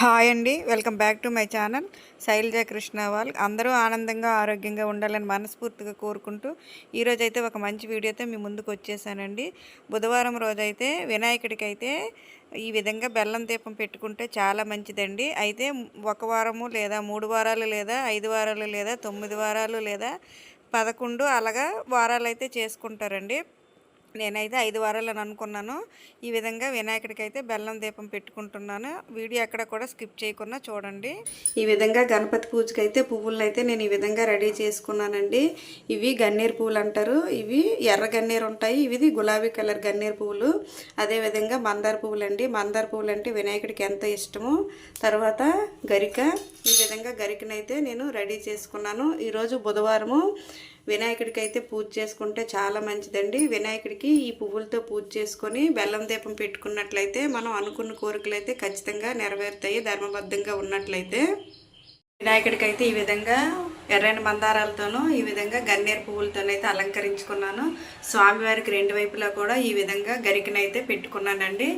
Hi అండి. Welcome back to my channel. Shailaja Krishna వాళ్ళు అందరూ ఆనందంగా ఆరోగ్యంగా ఉండాలని మనస్ఫూర్తిగా కోరుకుంటూ ఈరోజు అయితే ఒక మంచి వీడియోతో మీ ముందుకు వచ్చేసానండి. బుధవారం రోజైతే వినాయకుడికి అయితే ఈ విధంగా బెల్లం దీపం పెట్టుకుంటే చాలా మంచిదండి. అయితే ఒక వారము లేదా మూడు వారాలు లేదా ఐదు వారాలు లేదా తొమ్మిది వారాలు లేదా పదకొండు అలాగా వారాలు అయితే చేసుకుంటారండి. నేనైతే ఐదు వారాలని అనుకున్నాను. ఈ విధంగా వినాయకుడికి అయితే బెల్లం దీపం పెట్టుకుంటున్నాను. వీడియో ఎక్కడ కూడా స్కిప్ చేయకుండా చూడండి. ఈ విధంగా గణపతి పూజకి అయితే పువ్వులను అయితే నేను ఈ విధంగా రెడీ చేసుకున్నానండి. ఇవి గన్నేరు పువ్వులు అంటారు ఇవి ఎర్ర గన్నేరు ఉంటాయి. ఇవి గులాబీ కలర్ గన్నేరు పువ్వులు అదేవిధంగా మందార పువ్వులు అండి మందార పువ్వులు అంటే వినాయకుడికి ఎంత ఇష్టమో తర్వాత గరిక. ఈ విధంగా గరికనైతే నేను రెడీ చేసుకున్నాను. ఈరోజు బుధవారము. వినాయకుడికి అయితే పూజ చేసుకుంటే చాలా మంచిదండి. వినాయకుడికి ఈ పువ్వులతో పూజ చేసుకొని బెల్లం దీపం పెట్టుకున్నట్లయితే మనం అనుకున్న కోరికలు అయితే ఖచ్చితంగా నెరవేరుతాయి ధర్మబద్ధంగా ఉన్నట్లయితే. వినాయకుడికి అయితే ఈ విధంగా ఎర్రని మందారాలతోనూ ఈ విధంగా గన్నేరు పువ్వులతోనైతే అలంకరించుకున్నాను. స్వామివారికి రెండు వైపులా కూడా ఈ విధంగా గరికనైతే పెట్టుకున్నానండి.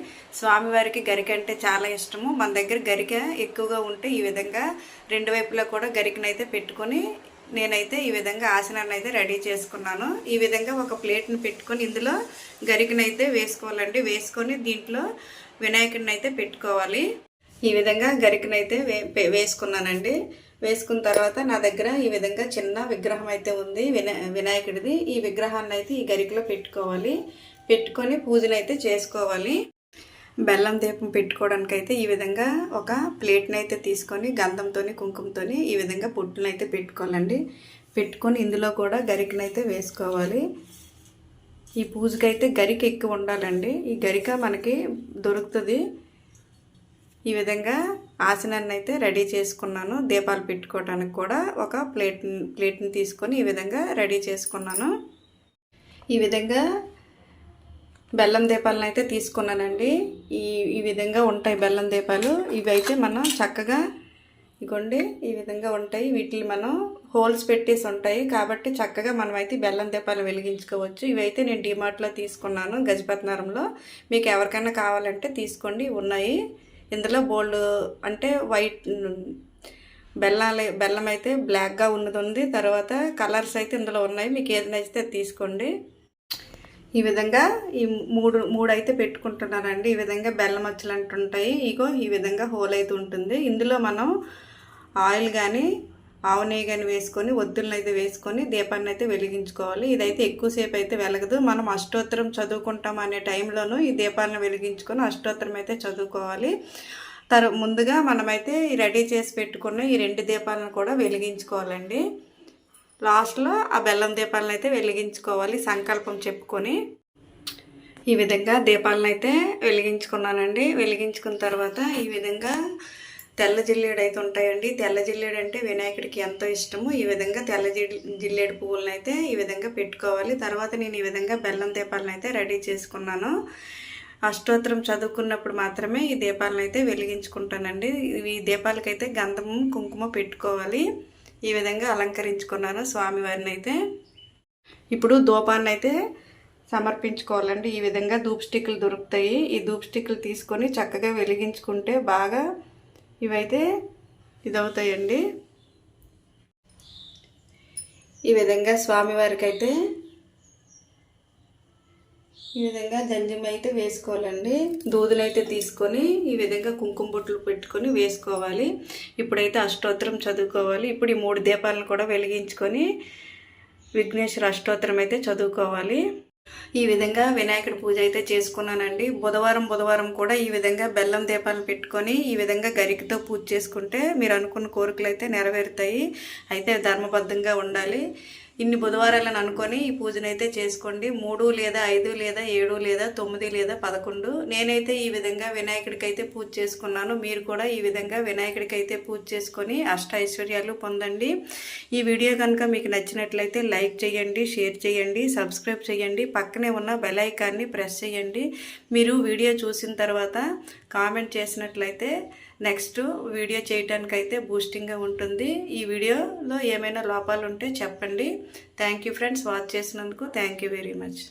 స్వామివారికి గరిక అంటే చాలా ఇష్టము. మన దగ్గర గరిక ఎక్కువగా ఉంటే ఈ విధంగా రెండు వైపులా కూడా గరికనైతే పెట్టుకొని నేనైతే ఈ విధంగా ఆసనాన్ని అయితే రెడీ చేసుకున్నాను. ఈ విధంగా ఒక ప్లేట్ని పెట్టుకొని ఇందులో గరికనైతే వేసుకోవాలండి. వేసుకొని దీంట్లో వినాయకుడిని అయితే పెట్టుకోవాలి. ఈ విధంగా గరికనైతే వే వేసుకున్నానండి. వేసుకున్న తర్వాత నా దగ్గర ఈ విధంగా చిన్న విగ్రహం అయితే ఉంది వినా వినాయకుడిది. ఈ విగ్రహాన్ని అయితే ఈ గరికలో పెట్టుకోవాలి. పెట్టుకొని పూజనైతే చేసుకోవాలి. బెల్లం దీపం పెట్టుకోవడానికి అయితే ఈ విధంగా ఒక ప్లేట్ని అయితే తీసుకొని గంధంతో కుంకుమతో ఈ విధంగా పుట్టును అయితే పెట్టుకోవాలండి. పెట్టుకొని ఇందులో కూడా గరికనైతే వేసుకోవాలి. ఈ పూజకైతే గరిక ఎక్కువ ఉండాలండి. ఈ గరిక మనకి దొరుకుతుంది. ఈ విధంగా ఆసనాన్ని అయితే రెడీ చేసుకున్నాను. దీపాలు పెట్టుకోవడానికి కూడా ఒక ప్లేట్ ప్లేట్ని తీసుకొని ఈ విధంగా రెడీ చేసుకున్నాను. ఈ విధంగా బెల్లం దీపాలను అయితే తీసుకున్నానండి. ఈ ఈ విధంగా ఉంటాయి బెల్లం దీపాలు. ఇవి అయితే మనం చక్కగా ఇగోండి ఈ విధంగా ఉంటాయి. వీటిని మనం హోల్స్ పెట్టేసి ఉంటాయి. కాబట్టి చక్కగా మనం అయితే బెల్లం దీపాలు వెలిగించుకోవచ్చు. ఇవైతే నేను డిమార్ట్లో తీసుకున్నాను గజపతినారంలో. మీకు ఎవరికైనా కావాలంటే తీసుకోండి. ఉన్నాయి. ఇందులో బోల్డ్ అంటే వైట్ బెల్లాలు బెల్లం అయితే బ్లాక్గా ఉన్నది ఉంది. తర్వాత కలర్స్ అయితే ఇందులో ఉన్నాయి. మీకు ఏది నచ్చితే తీసుకోండి. ఈ విధంగా ఈ మూడు మూడు అయితే పెట్టుకుంటున్నానండి. ఈ విధంగా బెల్లం మచ్చలు అంటుంటాయి ఇగో ఈ విధంగా హోల్ అయితే ఉంటుంది. ఇందులో మనం ఆయిల్ కానీ ఆవు నెయ్యి కానీ వేసుకొని ఒత్తులను అయితే వేసుకొని దీపాన్ని అయితే వెలిగించుకోవాలి. ఇదైతే ఎక్కువసేపు అయితే వెలగదు. మనం అష్టోత్తరం చదువుకుంటాం అనే టైంలోనూ ఈ దీపాలను వెలిగించుకొని అష్టోత్తరం అయితే చదువుకోవాలి. తర్ ముందుగా మనమైతే రెడీ చేసి పెట్టుకున్న ఈ రెండు దీపాలను కూడా వెలిగించుకోవాలండి. లాస్ట్లో ఆ బెల్లం దీపాలను అయితే వెలిగించుకోవాలి సంకల్పం చెప్పుకొని. ఈ విధంగా దీపాలను అయితే వెలిగించుకున్నానండి. వెలిగించుకున్న తర్వాత ఈ విధంగా తెల్ల జిల్లేడు అయితే ఉంటాయండి. తెల్ల జిల్లేడు అంటే వినాయకుడికి ఎంతో ఇష్టము. ఈ విధంగా తెల్ల జిల్లేడు పువ్వులను అయితే ఈ విధంగా పెట్టుకోవాలి. తర్వాత నేను ఈ విధంగా బెల్లం దీపాలను అయితే రెడీ చేసుకున్నాను. అష్టోత్తరం చదువుకున్నప్పుడు మాత్రమే ఈ దీపాలను అయితే వెలిగించుకుంటానండి. ఈ దీపాలకైతే గంధము కుంకుమ పెట్టుకోవాలి. ఈ విధంగా అలంకరించుకున్నాను స్వామివారిని అయితే ఇప్పుడు ధూపాన్ని అయితే సమర్పించుకోవాలండి. ఈ విధంగా ధూప్ స్టిక్లు దొరుకుతాయి. ఈ ధూప్ స్టిక్లు తీసుకొని చక్కగా వెలిగించుకుంటే బాగా ఇవైతే ఇదవుతాయండి. ఈ విధంగా స్వామివారికి అయితే ఈ విధంగా జంజం అయితే వేసుకోవాలండి. దూదులు అయితే తీసుకొని ఈ విధంగా కుంకుమ బొట్లు పెట్టుకొని వేసుకోవాలి. ఇప్పుడైతే అష్టోత్తరం చదువుకోవాలి. ఇప్పుడు ఈ మూడు దీపాలను కూడా వెలిగించుకొని విఘ్నేశ్వర అష్టోత్తరం అయితే చదువుకోవాలి. ఈ విధంగా వినాయకుడి పూజ అయితే చేసుకున్నానండి. బుధవారం బుధవారం కూడా ఈ విధంగా బెల్లం దీపాలను పెట్టుకొని ఈ విధంగా గరికతో పూజ చేసుకుంటే మీరు అనుకున్న కోరికలు అయితే నెరవేరుతాయి. అయితే ధర్మబద్ధంగా ఉండాలి. ఇన్ని బుధవారాలను అనుకొని ఈ పూజనైతే చేసుకోండి. మూడు లేదా ఐదు లేదా ఏడు లేదా తొమ్మిది లేదా పదకొండు. నేనైతే ఈ విధంగా వినాయకుడికైతే పూజ చేసుకున్నాను. మీరు కూడా ఈ విధంగా వినాయకుడికైతే పూజ చేసుకొని అష్ట ఐశ్వర్యాలు పొందండి. ఈ వీడియో కనుక మీకు నచ్చినట్లయితే లైక్ చేయండి షేర్ చేయండి సబ్స్క్రైబ్ చేయండి. పక్కనే ఉన్న బెల్ ఐకాన్ని ప్రెస్ చేయండి. మీరు వీడియో చూసిన తర్వాత కామెంట్ చేసినట్లయితే నెక్స్ట్ వీడియో చేయటానికైతే అయితే బూస్టింగ్గా ఉంటుంది. ఈ వీడియోలో ఏమైనా లోపాలు ఉంటే చెప్పండి. థ్యాంక్ యూ ఫ్రెండ్స్ వాచ్ చేసినందుకు థ్యాంక్ యూ వెరీ మచ్.